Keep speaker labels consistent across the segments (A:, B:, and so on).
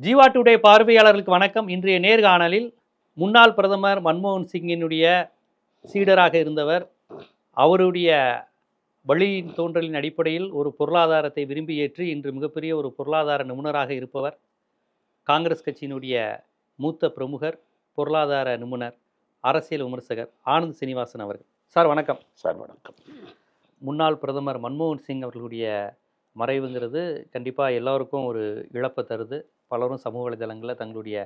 A: Jeeva today பார்வையாளர்களுக்கு வணக்கம். இன்றைய நேர்காணலில் முன்னாள் பிரதமர் மன்மோகன் சிங்கினுடைய சீடராக இருந்தவர் அவருடைய வழியின் தோன்றலின் அடிப்படையில் ஒரு பொருளாதாரத்தை விரும்பி ஏற்று இன்று மிகப்பெரிய ஒரு பொருளாதார நிபுணராக இருப்பவர் காங்கிரஸ் கட்சியினுடைய மூத்த பிரமுகர் பொருளாதார நிபுணர் அரசியல் விமர்சகர் ஆனந்த் சீனிவாசன் அவர்கள். சார் வணக்கம்.
B: சார் வணக்கம்.
A: முன்னாள் பிரதமர் மன்மோகன் சிங் அவர்களுடைய மறைவுங்கிறது கண்டிப்பாக எல்லாருக்கும் ஒரு இழப்பை தருது. பலரும் சமூக வலைதளங்களில் தங்களுடைய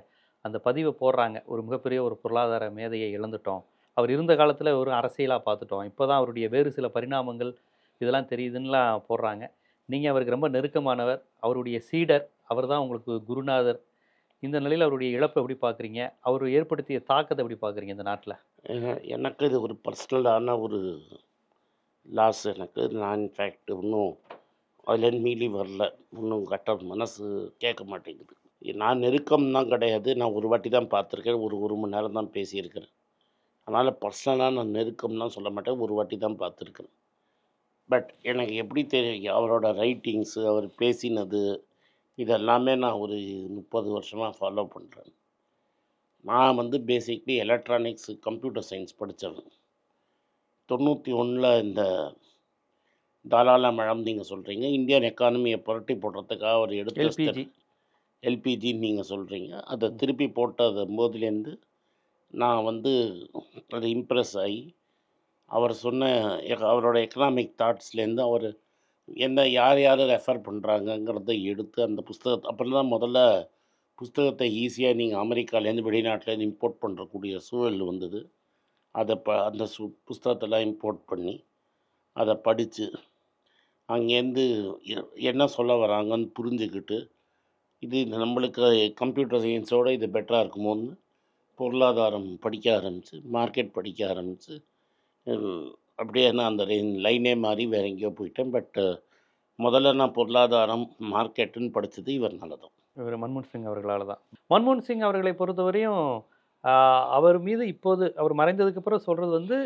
A: அந்த பதிவை போடுறாங்க. ஒரு மிகப்பெரிய ஒரு பொருளாதார மேதையை இழந்துட்டோம். அவர் இருந்த காலத்தில் ஒரு அரசியலாக பார்த்துட்டோம். இப்போ தான் அவருடைய வேறு சில பரிணாமங்கள் இதெல்லாம் தெரியுதுன்னுலாம் போடுறாங்க. நீங்கள் அவருக்கு ரொம்ப நெருக்கமானவர். அவருடைய சீடர் அவர் தான் உங்களுக்கு குருநாதர். இந்த நிலையில் அவருடைய இழப்பை எப்படி பார்க்குறீங்க? அவர் ஏற்படுத்திய தாக்கத்தை எப்படி பார்க்குறீங்க இந்த நாட்டில்?
B: எனக்கு இது ஒரு பர்சனலான ஒரு லாஸ் எனக்கு நான் இன்ஃபேக்ட் இன்னும் அதில் மீறி வரல ஒன்றும் கட்ட மனசு கேட்க மாட்டேங்குது. நான் நெருக்கம் தான் கிடையாது. நான் ஒரு வாட்டி தான் பார்த்துருக்கேன். ஒரு ஒரு மணி நேரம் தான் பேசியிருக்கிறேன். அதனால் பர்சனலாக நான் நெருக்கம்லாம் சொல்ல மாட்டேன். ஒரு வாட்டி தான் பார்த்துருக்கேன் பட் எனக்கு எப்படி தெரியும்? அவரோட ரைட்டிங்ஸு அவர் பேசினது இதெல்லாமே நான் ஒரு முப்பது வருஷமாக ஃபாலோ பண்ணுறேன் நான் வந்து பேசிக்லி எலக்ட்ரானிக்ஸ் கம்ப்யூட்டர் சயின்ஸ் படித்தவன் தொண்ணூற்றி ஒன்றில் இந்த தாலாலா மழம் நீங்கள் சொல்கிறீங்க இந்தியன் எக்கானமியை புரட்டி போடுறதுக்காக அவர் எடுத்த
A: எல்பிஜி.
B: எல்பிஜின்னு நீங்கள் சொல்கிறீங்க அதை திருப்பி போட்டது போதுலேருந்து நான் வந்து அது இம்ப்ரெஸ் ஆகி அவர் சொன்ன அவரோட எக்கனாமிக் தாட்ஸ்லேருந்து அவர் எந்த யார் யார் ரெஃபர் பண்ணுறாங்கங்கிறத எடுத்து அந்த புஸ்தகத்தை அப்புறம் தான் முதல்ல புஸ்தகத்தை ஈஸியாக நீங்கள் அமெரிக்காலேருந்து வெளிநாட்டிலேருந்து இம்போர்ட் பண்ணுறக்கூடிய சூழல் வந்தது. அதை ப அந்த சு புஸ்தகத்தெல்லாம் இம்போர்ட் பண்ணி அதை படித்து அங்கேருந்து எ- என்ன சொல்ல வராங்கன்னு புரிஞ்சுக்கிட்டு இது நம்மளுக்கு கம்ப்யூட்டர் சயின்ஸோடு இது பெட்டராக இருக்குமோன்னு பொருளாதாரம் படிக்க ஆரம்பித்து மார்க்கெட் படிக்க ஆரம்பித்து அப்படியே நான் அந்த லைனே மாறி வேற எங்கேயோ போயிட்டேன். பட் முதல்ல நான் பொருளாதாரம் மார்க்கெட்டுன்னு படித்தது இவர் நல்லதும்.
A: இவர் மன்மோகன் சிங் அவர்களால் தான். மன்மோகன் சிங் அவர்களை பொறுத்தவரையும் அவர் மீது இப்போது அவர் மறைந்ததுக்கு அப்புறம் சொல்கிறது வந்து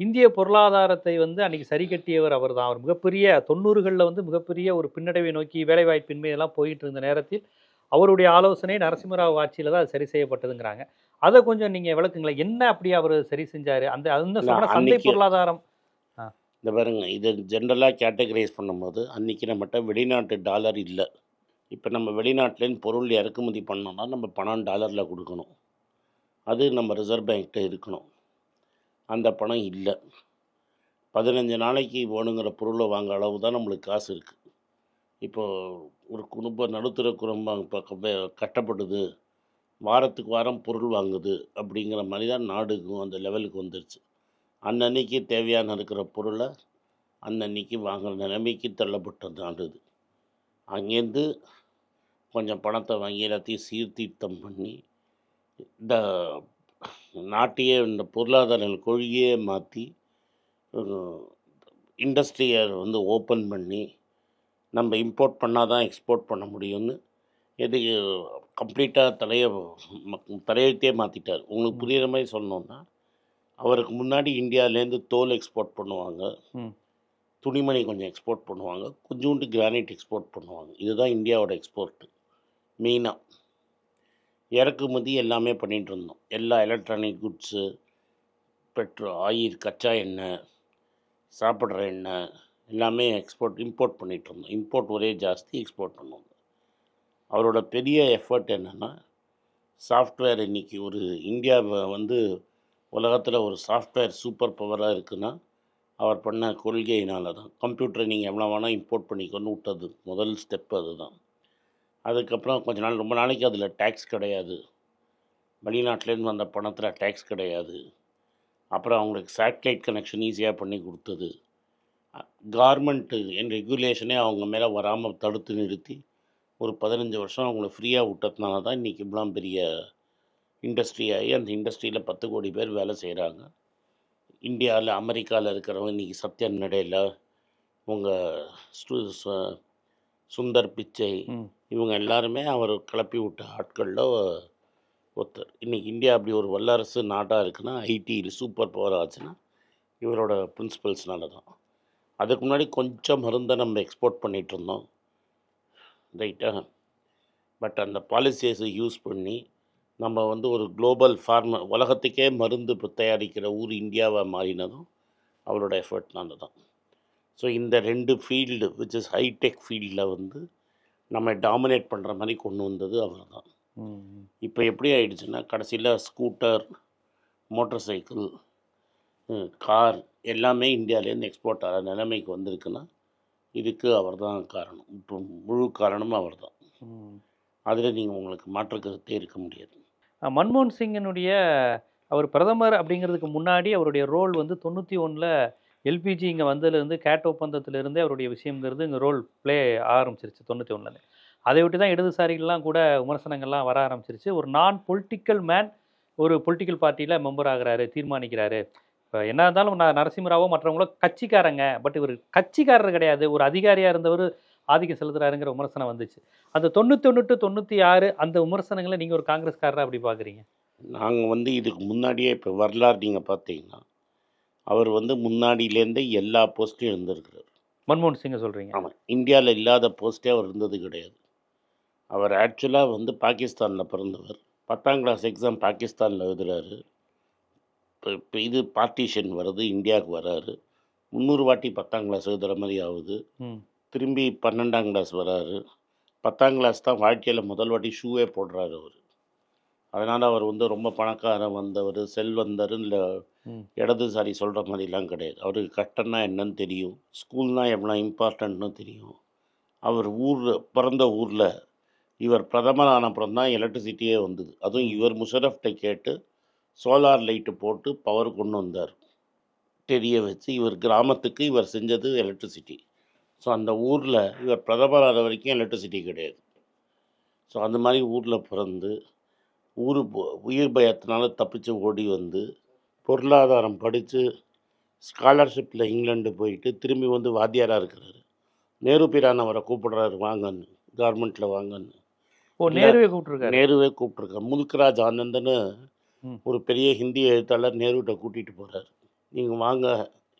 A: இந்திய பொருளாதாரத்தை வந்து அன்னைக்கு சரி கட்டியவர் அவர் தான் அவர் மிகப்பெரிய தொண்ணூறுகளில் வந்து மிகப்பெரிய ஒரு பின்னடைவை நோக்கி வேலைவாய்ப்பின்மை எல்லாம் போயிட்டு இருந்த நேரத்தில் அவருடைய ஆலோசனை நரசிம்மராவ் ஆட்சியில் தான் அது சரி செய்யப்பட்டதுங்கிறாங்க. அதை கொஞ்சம் நீங்கள் விளக்குங்களேன். என்ன அப்படி அவர் சரி செஞ்சார்? அந்த அந்த சந்தை பொருளாதாரம்.
B: இந்த பாருங்க இது ஜென்ரலாக கேட்டகரைஸ் பண்ணும்போது அன்றைக்கி நம்மகிட்ட வெளிநாட்டு டாலர் இல்லை. இப்போ நம்ம வெளிநாட்டிலேருந்து பொருள் இறக்குமதி பண்ணோம்னா நம்ம பணம் டாலரில் கொடுக்கணும். அது நம்ம ரிசர்வ் பேங்க்கிட்ட இருக்கணும். அந்த பணம் இல்லை. பதினஞ்சு நாளைக்கு வேணுங்கிற பொருளை வாங்க அளவு தான் நம்மளுக்கு காசு இருக்குது இப்போது ஒரு குடும்பம் நடுத்தர குடும்பம் இப்போ கட்டப்படுது. வாரத்துக்கு வாரம் பொருள் வாங்குது அப்படிங்கிற மாதிரி தான் நாடுக்கும் அந்த லெவலுக்கு வந்துருச்சு. அன்னன்னைக்கு தேவையான இருக்கிற பொருளை அன்னன்னைக்கு வாங்குகிற நிலைமைக்கு தள்ளப்பட்ட நாடு இது அங்கேருந்து கொஞ்சம் பணத்தை வாங்கி எல்லாத்தையும் சீர்திருத்தம் பண்ணி இந்த நாட்டையே இந்த பொருளாதார கொள்கையே மாற்றி இண்டஸ்ட்ரியை வந்து ஓப்பன் பண்ணி நம்ம இம்போர்ட் பண்ணால் தான் எக்ஸ்போர்ட் பண்ண முடியும்னு இது கம்ப்ளீட்டாக தலையை தலையெழுத்தே மாற்றிட்டார் உங்களுக்கு புரியுற மாதிரி சொல்லணுன்னா அவருக்கு முன்னாடி இந்தியாவிலேருந்து தோல் எக்ஸ்போர்ட் பண்ணுவாங்க. துணிமணி கொஞ்சம் எக்ஸ்போர்ட் பண்ணுவாங்க. கொஞ்சோண்டு கிரானைட் எக்ஸ்போர்ட் பண்ணுவாங்க. இதுதான் இந்தியாவோட எக்ஸ்போர்ட்டு மெயினாக இறக்குமதி எல்லாமே பண்ணிகிட்டு இருந்தோம். எல்லா எலக்ட்ரானிக் குட்ஸு பெட்ரோ ஆயில் கச்சா எண்ணெய் சாப்பிட்ற எண்ணெய் எல்லாமே எக்ஸ்போர்ட் இம்போர்ட் பண்ணிகிட்டு இருந்தோம். இம்போர்ட் ஒரே ஜாஸ்தி எக்ஸ்போர்ட் பண்ணுவோம். அவரோட பெரிய எஃபர்ட் என்னென்னா சாஃப்ட்வேர் இன்னைக்கு ஒரு இந்தியாவை வந்து உலகத்தில் ஒரு சாஃப்ட்வேர் சூப்பர் பவராக இருக்குன்னா அவர் பண்ண கொள்கையினால தான் கம்ப்யூட்டரை நீங்கள் எவ்வளோ வேணால் இம்போர்ட் பண்ணிக்கொண்டு விட்டது. முதல் ஸ்டெப் அதுதான். அதுக்கப்புறம் கொஞ்ச நாள் ரொம்ப நாளைக்கு அதில் டேக்ஸ் கிடையாது. வெளிநாட்டிலேருந்து வந்த பணத்தில் டேக்ஸ் கிடையாது. அப்புறம் அவங்களுக்கு சேட்டலைட் கனெக்ஷன் ஈஸியாக பண்ணி கொடுத்தது. கார்மெண்ட்டு என் ரெகுலேஷனே அவங்க மேலே வராமல் தடுத்து நிறுத்தி ஒரு பதினஞ்சு வருஷம் அவங்கள ஃப்ரீயாக விட்டதுனால தான் இன்றைக்கி இவ்வளோ பெரிய இண்டஸ்ட்ரி ஆகி அந்த இண்டஸ்ட்ரியில் பத்து கோடி பேர் வேலை செய்கிறாங்க இந்தியாவில் அமெரிக்காவில் இருக்கிறவங்க இன்றைக்கி சத்யன் நடையில் உங்கள் சுந்தர் பிச்சை இவங்க எல்லாருமே அவர் கிளப்பி விட்ட ஆட்களில் ஒருத்தர். இன்றைக்கி இந்தியா அப்படி ஒரு வல்லரசு நாடாக இருக்குன்னா ஐடியில் சூப்பர் பவர் ஆச்சுன்னா இவரோட பிரின்சிபல்ஸ்னால தான் அதுக்கு முன்னாடி கொஞ்சம் மருந்தை நம்ம எக்ஸ்போர்ட் பண்ணிகிட்டு இருந்தோம். ரைட்டாக பட் அந்த பாலிசிஸை யூஸ் பண்ணி நம்ம வந்து ஒரு குளோபல் ஃபார்ம உலகத்துக்கே மருந்து இப்போ தயாரிக்கிற ஊர் இந்தியாவாக மாறினதும் அவரோட எஃபர்ட்னால தான் ஸோ இந்த ரெண்டு ஃபீல்டு விச் இஸ் ஹைடெக் ஃபீல்டில் வந்து நம்ம டாமினேட் பண்ணுற மாதிரி கொண்டு வந்தது அவர் தான். இப்போ எப்படி ஆயிடுச்சுன்னா கடைசியில் ஸ்கூட்டர் மோட்டார் சைக்கிள் கார் எல்லாமே இந்தியாவிலேருந்து எக்ஸ்போர்ட் ஆகிற நிலைமைக்கு வந்திருக்குன்னா இதுக்கு அவர் தான் காரணம் இப்போ முழு காரணமும் அவர் தான். அதில் நீங்கள் உங்களுக்கு மாற்று கருத்தே இருக்க முடியாது
A: மன்மோகன் சிங்கினுடைய அவர் பிரதமர் அப்படிங்கிறதுக்கு முன்னாடி அவருடைய ரோல் வந்து தொண்ணூற்றி ஒன்றில் எல்பிஜி இங்கே வந்ததுலேருந்து கேட் ஒப்பந்தத்திலிருந்தே அவருடைய விஷயங்கிறது இங்கே ரோல் ப்ளே ஆரம்பிச்சிருச்சு தொண்ணூற்றி ஒன்றுலேருந்து அதை விட்டு தான் இடதுசாரிகள்லாம் கூட விமர்சனங்கள்லாம் வர ஆரம்பிச்சிருச்சு. ஒரு நான் பொலிட்டிக்கல் மேன் ஒரு பொலிட்டிக்கல் பார்ட்டியில் மெம்பர் ஆகிறாரு தீர்மானிக்கிறாரு. இப்போ என்ன இருந்தாலும் நான் நரசிம்மராவோ மற்றவங்களோ கட்சிக்காரங்க. பட் இவர் கட்சிக்காரர் கிடையாது. ஒரு அதிகாரியாக இருந்தவர் ஆதிக்கம் செலுத்துறாருங்கிற விமர்சனம் வந்துச்சு. அந்த தொண்ணூற்றி ஒன்று டு தொண்ணூற்றி ஆறு அந்த விமர்சனங்களை நீங்கள் ஒரு காங்கிரஸ்காரராக அப்படி பார்க்குறீங்க
B: நாங்கள் வந்து இதுக்கு முன்னாடியே இப்போ வரலாறு நீங்கள் பார்த்தீங்கன்னா அவர் வந்து முன்னாடியிலேருந்தே எல்லா போஸ்ட்லையும் இருந்திருக்கிறார்.
A: மன்மோகன் சிங்கை சொல்கிறீங்க
B: ஆமாம் இந்தியாவில் இல்லாத போஸ்ட்டே அவர் இருந்தது கிடையாது. அவர் ஆக்சுவலாக வந்து பாகிஸ்தானில் பிறந்தவர். பத்தாம் கிளாஸ் எக்ஸாம் பாகிஸ்தானில் எழுதுறாரு. இப்போ இப்போ இது பார்ட்டிஷன் வருது இந்தியாவுக்கு வராரு. முந்நூறு வாட்டி பத்தாம் கிளாஸ் எழுதுகிற மாதிரி ஆகுது. திரும்பி பன்னெண்டாம் கிளாஸ் வராரு. பத்தாம் கிளாஸ் தான் வாழ்க்கையில் முதல் வாட்டி ஷூவே போடுறாரு அவர். அதனால் அவர் வந்து ரொம்ப பணக்காரன் வந்தவர் செல்வந்தர் இல்லை
A: ம்
B: இடதுசாரி சொல்கிற மாதிரிலாம் கிடையாது. அவருக்கு கஷ்டம்னா என்னன்னு தெரியும். ஸ்கூல்னால் எவ்வளோ இம்பார்ட்டன்ட்னு தெரியும். அவர் ஊர் பிறந்த ஊரில் இவர் பிரதமர் ஆனப்புறம் தான் எலக்ட்ரிசிட்டியே வந்தது. அதுவும் இவர் முஷரஃப்டை கேட்டு சோலார் லைட்டு போட்டு பவர் கொண்டு வந்தார். தெரிய வச்சு இவர் கிராமத்துக்கு இவர் செஞ்சது எலக்ட்ரிசிட்டி. ஸோ அந்த ஊரில் இவர் பிரதமர் ஆகிற வரைக்கும் எலக்ட்ரிசிட்டி கிடையாது. ஸோ அந்த மாதிரி ஊரில் பிறந்து ஊர் போ- உயிர் பயத்தினால தப்பிச்சு ஓடி வந்து பொருளாதாரம் படித்து ஸ்காலர்ஷிப்பில் இங்கிலாந்து போயிட்டு திரும்பி வந்து வாத்தியாராக இருக்கிறாரு. நேரு பிரான் அவரை கூப்பிடுறாரு வாங்கன்னு கவர்மெண்ட்டில் வாங்கன்னு.
A: ஓ. நேருவே கூப்பிட்டுருக்காரு?
B: நேருவே கூப்பிட்ருக்காரு முல்க்ராஜ் ஆனந்தன்னு. ஒரு பெரிய ஹிந்தி எழுத்தாளர் நேருகிட்ட கூட்டிகிட்டு போகிறார் நீங்கள் வாங்க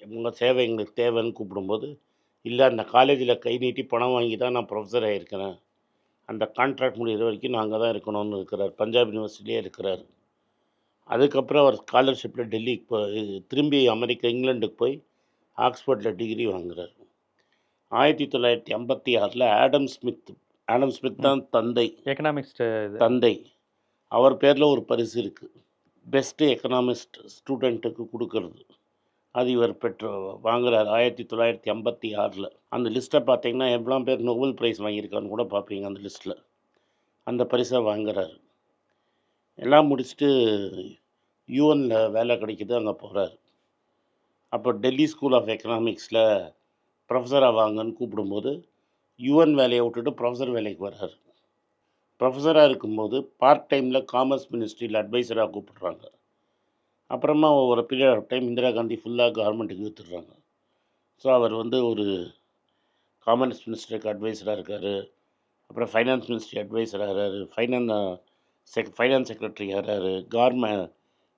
B: உங்கள் சேவை எங்களுக்கு தேவைன்னு கூப்பிடும்போது இல்லை அந்த காலேஜில் கை நீட்டி பணம் வாங்கி தான் நான் ப்ரொஃபஸர் ஆகியிருக்கிறேன் அந்த கான்ட்ராக்ட் முடிகிற வரைக்கும் நாங்கள் தான் இருக்கணும்னு இருக்கிறார். பஞ்சாப் யூனிவர்சிட்டியே இருக்கிறார். அதுக்கப்புறம் அவர் ஸ்காலர்ஷிப்பில் டெல்லிக்கு போய் திரும்பி அமெரிக்கா இங்கிலாந்துக்கு போய் ஆக்ஸ்போர்டில் டிகிரி வாங்குறார். ஆயிரத்தி தொள்ளாயிரத்தி ஐம்பத்தி ஆறில் ஆடம் ஸ்மித் ஆடம் ஸ்மித் தான் தந்தை.
A: எக்கனாமிக்ஸ்
B: தந்தை. அவர் பேரில் ஒரு பரிசு இருக்குது பெஸ்ட்டு எக்கனாமிஸ்ட் ஸ்டூடெண்ட்டுக்கு கொடுக்கறது. அது இவர் பெற்று வாங்குறாரு ஆயிரத்தி தொள்ளாயிரத்தி ஐம்பத்தி ஆறில். அந்த லிஸ்ட்டை பார்த்தீங்கன்னா எவ்வளோ பேர் நோபல் ப்ரைஸ் வாங்கியிருக்கான்னு கூட பார்ப்பீங்க அந்த லிஸ்ட்டில் அந்த பரிசை வாங்குறாரு. எல்லாம் முடிச்சுட்டு யூஎனில் வேலை கிடைக்கிது அங்கே போகிறாரு அப்போ டெல்லி ஸ்கூல் ஆஃப் எக்கனாமிக்ஸில் ப்ரொஃபஸராக வாங்கன்னு கூப்பிடும்போது யூஎன் வேலையை விட்டுட்டு ப்ரொஃபஸர் வேலைக்கு வர்றாரு. ப்ரொஃபஸராக இருக்கும்போது பார்ட் டைமில் காமர்ஸ் மினிஸ்ட்ரியில் அட்வைசராக கூப்பிடுறாங்க. அப்புறமா ஒரு period of time Indira Gandhi ஃபுல்லாக கவர்மெண்ட்டுக்கு வித்துடுறாங்க ஸோ அவர் வந்து ஒரு காமர்ஸ் மினிஸ்டருக்கு அட்வைசராக இருக்கார். அப்புறம் ஃபைனான்ஸ் மினிஸ்ட்ரி அட்வைஸராக இருக்கார். ஃபைனான் செக் ஃபைனான்ஸ் செக்ரட்டரி ஆகிறாரு கவர்மெண்ட்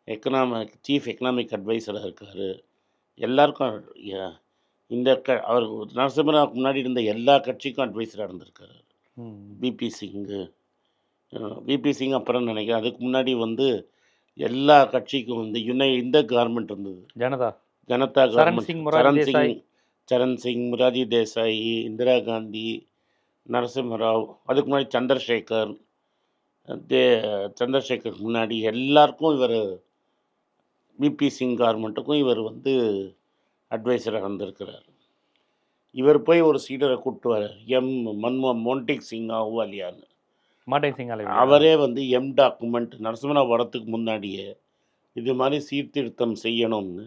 B: எக்கனாமிக் சீஃப் எக்கனாமிக் அட்வைசராக இருக்கார். எல்லாருக்கும் இந்த க அவர் நரசிம்மராவுக்கு முன்னாடி இருந்த எல்லா கட்சிக்கும் அட்வைசராக இருந்திருக்காரு. பிபி சிங்கு பிபி சிங் அப்புறம் நினைக்கிறேன். அதுக்கு முன்னாடி வந்து எல்லா கட்சிக்கும் வந்து யுனை இந்த கவர்மெண்ட் இருந்தது.
A: ஜனதா.
B: ஜனதா கவர்மெண்ட் சரண். சிங் சரண் சிங் முராஜி தேசாய் இந்திரா காந்தி நரசிம்மராவ் அதுக்கு முன்னாடி சந்திரசேகர் தே சந்திரசேகருக்கு முன்னாடி எல்லாருக்கும் இவர் பிபி சிங் கவர்மெண்ட்டுக்கும் இவர் வந்து அட்வைசராக இருந்திருக்கிறார். இவர் போய் ஒரு சீடரை கூப்பிட்டு வர்றார். எம் மன்மோ மோன்டிக் சிங் அஹ்வாலியான்னு
A: மாட்டேன் சிங்
B: அவரே வந்து எம் டாக்குமெண்ட் நரசிம்மராவ் வரத்துக்கு முன்னாடியே இது மாதிரி சீர்திருத்தம் செய்யணும்னு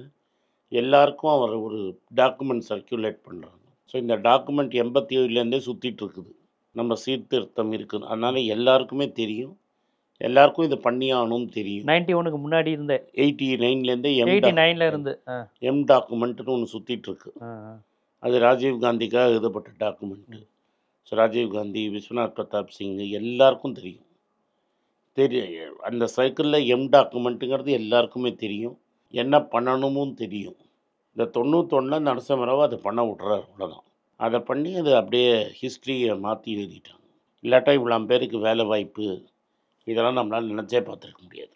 B: எல்லாருக்கும் அவர் ஒரு டாக்குமெண்ட் சர்க்குலேட் பண்ணுறாங்க ஸோ இந்த டாக்குமெண்ட் எண்பத்தி ஏழுலேருந்தே சுற்றிட்டு இருக்குது. நம்ம சீர்திருத்தம் இருக்குது. அதனால் எல்லாருக்குமே தெரியும். எல்லாருக்கும் இது பண்ணியாகணும்னு தெரியும்.
A: நைன்டி ஒனுக்கு முன்னாடி இருந்த
B: எயிட்டி நைன்லேருந்தே
A: எயிட்டி நைன்ல இருந்து
B: எம் டாக்குமெண்ட்னு ஒன்று சுற்றிட்டு இருக்கு
A: ஆ, ஆ.
B: அது ராஜீவ் காந்திக்காக எழுதப்பட்ட டாக்குமெண்ட்டு ஸோ ராஜீவ் காந்தி விஸ்வநாத் பிரதாப் சிங் எல்லாருக்கும் தெரியும். தெரிய அந்த சைக்கிளில் எம் டாக்குமெண்ட்டுங்கிறது எல்லாருக்குமே தெரியும். என்ன பண்ணணுமும் தெரியும். இந்த தொண்ணூத்தொன்னில் நரசிம்மராவ் அதை பண்ண விட்றாரு அவ்வளோதான் அதை பண்ணி அது அப்படியே ஹிஸ்ட்ரியை மாற்றி எழுதிட்டாங்க. இல்லாட்டா இவ்வளோ பேருக்கு வேலை வாய்ப்பு இதெல்லாம் நம்மளால் நினச்சே பார்த்துருக்க முடியாது.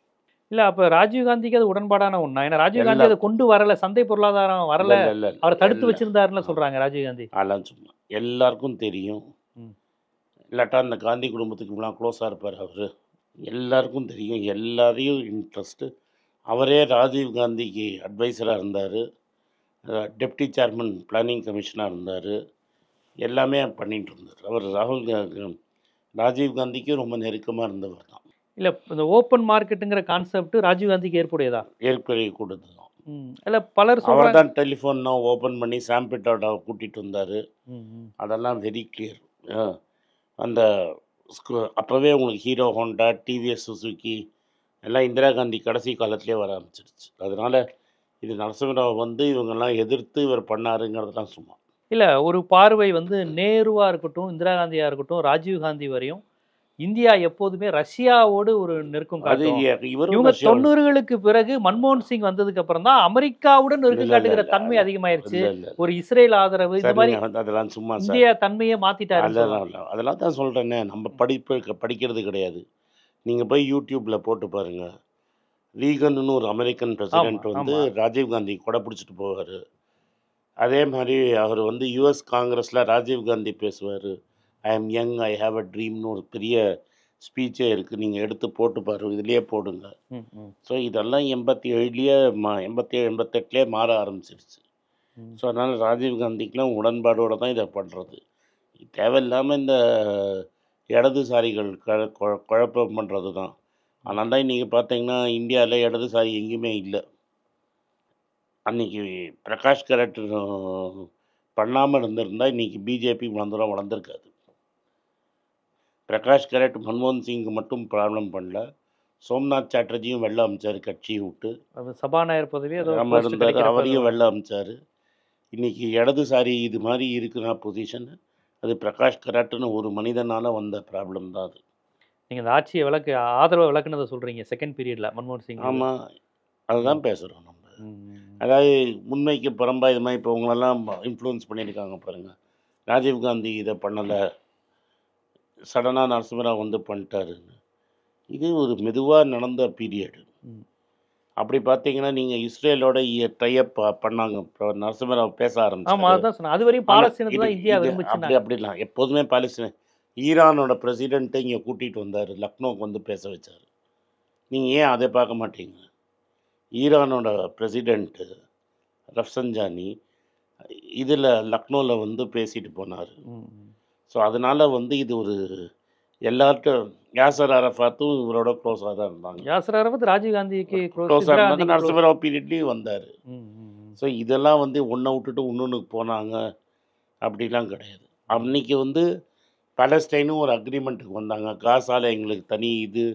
A: இல்ல அப்ப ராஜீவ் காந்திக்கு அது உடன்பாடான ஒண்ணா? ஏன்னா ராஜீவ் காந்தி. அதை கொண்டு வரல சந்தை பொருளாதாரம் வரல. அவர் தடுத்து. வச்சிருந்தாருன்னு சொல்றாங்க ராஜீவ் காந்தி.
B: அதெல்லாம் சும்மா. எல்லாருக்கும் தெரியும். இல்லாட்டா அந்த காந்தி குடும்பத்துக்கு இவ்வளோ க்ளோஸாக இருப்பார் அவர். எல்லாருக்கும் தெரியும். எல்லாரையும் இன்ட்ரெஸ்ட்டு அவரே ராஜீவ் காந்திக்கு அட்வைசராக இருந்தார். டெப்டி சேர்மன் பிளானிங் கமிஷனாக இருந்தார். எல்லாமே பண்ணிட்டு இருந்தார். அவர் ராகுல் ராஜீவ் காந்திக்கு ரொம்ப நெருக்கமாக இருந்தவர் தான்.
A: இல்ல இந்த ஓப்பன் மார்க்கெட்டுங்கிற கான்செப்ட் ராஜீவ் காந்திக்கு ஏற்புடையதா?
B: ஏற்கனவே கொடுத்து தான்.
A: இல்ல பலர்
B: அவர் தான் டெலிஃபோன்லாம் ஓப்பன் பண்ணி சாம்பிட்டோட கூட்டிகிட்டு வந்தார். அதெல்லாம் வெரி கிளியர் அந்த அப்போவே உங்களுக்கு ஹீரோ ஹோண்டா டிவிஎஸ் சுசுக்கி எல்லாம் இந்திரா காந்தி கடைசி காலத்திலே வர ஆரம்பிச்சிருச்சு. அதனால் இது நரசிம்மராவ் வந்து இவங்கெல்லாம் எதிர்த்து இவர் பண்ணாருங்கிறதுலாம் சும்மா.
A: இல்ல ஒரு பார்வை வந்து நேருவா இருக்கட்டும் இந்திரா காந்தியா இருக்கட்டும் ராஜீவ் காந்தி வரையும் இந்தியா எப்போதுமே ரஷ்யாவோடு ஒரு நெருக்கம்
B: அது
A: இவங்க தொண்ணூறுகளுக்கு பிறகு மன்மோகன் சிங் வந்ததுக்கு அப்புறம் தான் அமெரிக்காவுடன் நெருக்கம் காட்டுகிற தன்மை. அதிகமாயிருச்சு. ஒரு இஸ்ரேல் ஆதரவு இந்த மாதிரி
B: அதெல்லாம் சும்மா
A: இந்தியா தன்மையை மாத்திட்டாரு
B: அதெல்லாம் இல்லை அதெல்லாம் தான் சொல்கிறேனே நம்ம படிப்பு படிக்கிறது கிடையாது. நீங்கள் போய் யூடியூப்பில் போட்டு பாருங்கள் ரீகன்னு ஒரு அமெரிக்கன் பிரசிடென்ட் வந்து
A: ஆமா.
B: ராஜீவ் காந்தி கொடை பிடிச்சிட்டு போவார். அதே மாதிரி அவர் வந்து யுஎஸ் காங்கிரஸில் ராஜீவ் காந்தி பேசுவார். I am young I have a ட்ரீம்னு ஒரு பெரிய ஸ்பீச்சே இருக்குது நீங்கள் எடுத்து போட்டு பாரு இதுலேயே போடுங்க. ஸோ இதெல்லாம் எண்பத்தி ஏழுலேயே மா எண்பத்தி ஏழு எண்பத்தெட்டுலேயே மாற ஆரம்பிச்சிருச்சு. ஸோ அதனால் ராஜீவ் காந்திக்கெலாம் உடன்பாடோடு தான் இதை பண்ணுறது தேவையில்லாமல் இந்த இடதுசாரிகள் க குழ- குழப்பம் பண்ணுறது தான் அதனால தான் இன்றைக்கி பார்த்தீங்கன்னா இந்தியாவில் இடதுசாரி எங்கேயுமே இல்லை. அன்றைக்கி பிரகாஷ் கரட் பண்ணாமல் இருந்திருந்தால் இன்றைக்கி பிஜேபி வளர்ந்துடும் வளர்ந்துருக்காது. பிரகாஷ் கரட் மன்மோகன் சிங் மட்டும் ப்ராப்ளம் பண்ணல. சோம்நாத் சாட்டர்ஜியும் வெளில அமைச்சார் கட்சியை விட்டு.
A: சபாநாயகர் பதவி
B: நம்ம இருந்தார் அவரையும் வெளில அமைச்சார். இன்னைக்கு இடதுசாரி இது மாதிரி இருக்குன்னா பொசிஷன் அது பிரகாஷ் கராட்டுன்னு ஒரு மனிதனால் வந்த ப்ராப்ளம் தான் அது.
A: நீங்க இந்த ஆட்சியை விளக்கு ஆதரவை விளக்குனதை சொல்றீங்க செகண்ட் பீரியட்ல மன்மோகன் சிங்
B: ஆமாம் அதுதான் பேசுகிறோம் நம்ம. அதாவது உண்மைக்கு புறம்பா இது மாதிரி இப்போ உங்களெல்லாம் இன்ஃப்ளூயன்ஸ் பண்ணியிருக்காங்க பாருங்கள் ராஜீவ் காந்தி இதை பண்ணலை. சடனாக நரசிம்மராவ் வந்து பண்ணிட்டாருன்னு. இது ஒரு மெதுவாக நடந்த பீரியடு. அப்படி பார்த்தீங்கன்னா நீங்கள் இஸ்ரேலோட டைப் பண்ணாங்க. நரசிம்மராவ் பேச
A: சொன்னேன். அது வரையும்
B: ஆனா,
A: பாலஸ்தீனத்தை தான்
B: இது-
A: இந்தியா
B: அப்படி அப்படிலாம் எப்போதுமே பாலஸ்தீன ஈரானோட பிரசிடென்ட்டை இங்கே கூட்டிகிட்டு வந்தார். லக்னோவுக்கு வந்து பேச வச்சார். நீங்கள் ஏன் அதை பார்க்க மாட்டீங்க? ஈரானோட பிரசிடெண்ட்டு ரஃப்சஞ்சானி இதில் லக்னோவில் வந்து பேசிட்டு போனார். ஸோ அதனால் வந்து இது ஒரு எல்லார்ட்டும் யாசர் அரஃபாத்தும் இவரோட க்ளோஸாக தான் இருந்தாங்க.
A: யாசர் அரஃபத் ராஜீவ் காந்திக்கு close,
B: க்ளோஸாக இருந்தாங்க. நரசிம்மராவ் பீரியட்லேயும் வந்தார். ஸோ இதெல்லாம் வந்து ஒன்றை விட்டுட்டு இன்னொன்றுக்கு போனாங்க. அப்படிலாம் கிடையாது. அன்னைக்கு வந்து பாலஸ்டைனும் ஒரு அக்ரிமெண்ட்டுக்கு வந்தாங்க. காசால எங்களுக்கு தனி இது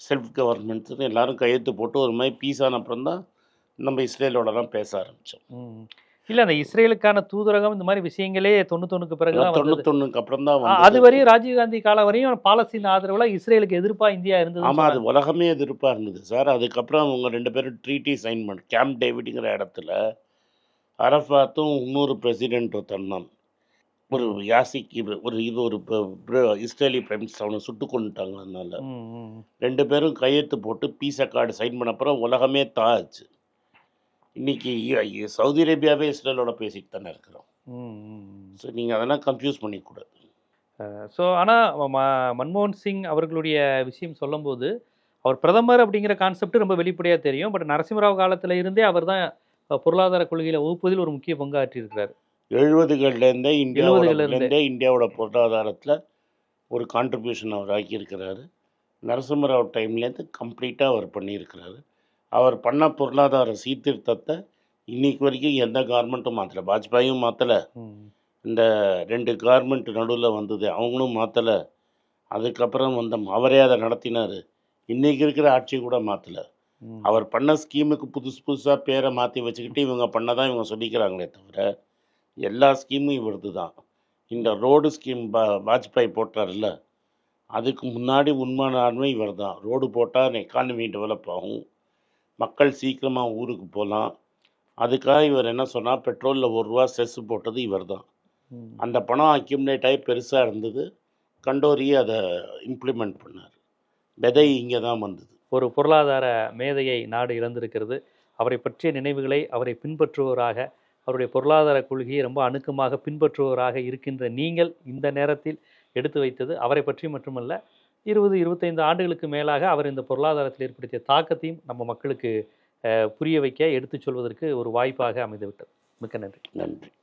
B: செல்ஃப் கவர்மெண்ட்னு எல்லாரும் கையெழுத்து போட்டு ஒரு மாதிரி பீஸ் ஆன அப்புறம் தான் நம்ம இஸ்ரேலோடலாம் பேச ஆரம்பித்தோம்.
A: இல்ல அந்த இஸ்ரேலுக்கான தூதரகம் இந்த மாதிரி விஷயங்களே தொண்ணூத்தொன்னுக்கு வந்தது.
B: தொண்ணூத்தொன்னுக்கு அப்புறம் தான்
A: அது வரையும் ராஜீவ் காந்தி காலம் வரையும் பாலஸ்தீன் ஆதரவுல இஸ்ரேலுக்கு எதிர்ப்பா இந்தியா இருந்தது
B: ஆமாம் அது உலகமே எதிர்ப்பாக இருந்தது சார். அதுக்கப்புறம் அவங்க ரெண்டு பேரும் ட்ரீட்டி சைன் பண்ண கேம்ப் டேவிட்ங்கிற இடத்துல அரஃபாத்தும் இன்னொரு பிரசிடென்ட் தந்தான் ஒரு யாசிக் இவ- ஒரு இது ஒரு இஸ்ரேலி பிரைம் அவனை சுட்டு கொண்டுட்டாங்க அதனால. ரெண்டு பேரும் கையெழுத்து போட்டு பீஸ் கார்டு சைன் பண்ண அப்புறம் உலகமே தாச்சு இன்னைக்கு சவுதி அரேபியாவே இஸ்ரேலோட பேசிட்டு தானே இருக்கிறோம். ஸோ நீங்கள் அதெல்லாம் கன்ஃபியூஸ் பண்ணிக்கூடாது.
A: ஸோ ஆனால் மன்மோகன் சிங் அவர்களுடைய விஷயம் சொல்லும்போது அவர் பிரதமர் அப்படிங்கிற கான்செப்ட் ரொம்ப வெளிப்படையாக தெரியும். பட் நரசிம்மராவ் காலத்துல இருந்தே அவர் தான் பொருளாதார கொள்கையில வகுப்பதில் ஒரு முக்கிய பங்காற்றி இருக்கிறார்
B: எழுபதுகள்லேருந்தே. இந்தியாவிலேருந்தே இந்தியாவோட பொருளாதாரத்தில் ஒரு கான்ட்ரிபியூஷன் அவர் ஆக்கியிருக்கிறாரு. நரசிம்மராவ் டைம்லேருந்து கம்ப்ளீட்டாக அவர் பண்ணியிருக்கிறாரு. அவர் பண்ண பொருளாதார சீர்திருத்தத்தை இன்னைக்கு வரைக்கும் எந்த கவர்மெண்ட்டும் மாற்றலை வாஜ்பாயும் மாற்றலை இந்த ரெண்டு கார்மெண்ட் நடுவில் வந்தது அவங்களும் மாற்றலை அதுக்கப்புறம் வந்த அவரே அதை நடத்தினார். இன்றைக்கி இருக்கிற ஆட்சி கூட மாற்றலை அவர் பண்ண ஸ்கீமுக்கு புதுசு புதுசாக பேரை மாற்றி வச்சுக்கிட்டு இவங்க பண்ணதான் இவங்க சொல்லிக்கிறாங்களே தவிர எல்லா ஸ்கீமும் இவரது தான். இந்த ரோடு ஸ்கீம் பா வாஜ்பாய் போட்டார்ல அதுக்கு முன்னாடி உண்மையான ஆண்மை இவர் தான். ரோடு போட்டால் எக்கானமி டெவலப் ஆகும். மக்கள் சீக்கிரமாக ஊருக்கு போகலாம். அதுக்காக இவர் என்ன சொன்னால் பெட்ரோலில் ஒரு ரூபா செஸ் போட்டது இவர் தான். அந்த பணம் அக்யூமுலேட் ஆகி பெருசாக இருந்தது. கண்டோரி அதை இம்ப்ளிமெண்ட் பண்ணார். விதை இங்கே தான் வந்தது.
A: ஒரு பொருளாதார மேதையை நாடு இழந்திருக்கிறது. அவரை பற்றிய நினைவுகளை அவரை பின்பற்றுவோராக அவருடைய பொருளாதார கொள்கையை ரொம்ப அணுக்கமாக பின்பற்றுவராக இருக்கின்ற நீங்கள் இந்த நேரத்தில் எடுத்து வைத்தது அவரை பற்றி மட்டுமல்ல இருபது இருபத்தைந்து ஆண்டுகளுக்கு மேலாக அவர் இந்த பொருளாதாரத்தில் ஏற்படுத்திய தாக்கத்தையும் நம்ம மக்களுக்கு புரிய வைக்க எடுத்துச் சொல்வதற்கு ஒரு வாய்ப்பாக அமைந்துவிட்டது. மிக்க நன்றி.
B: நன்றி.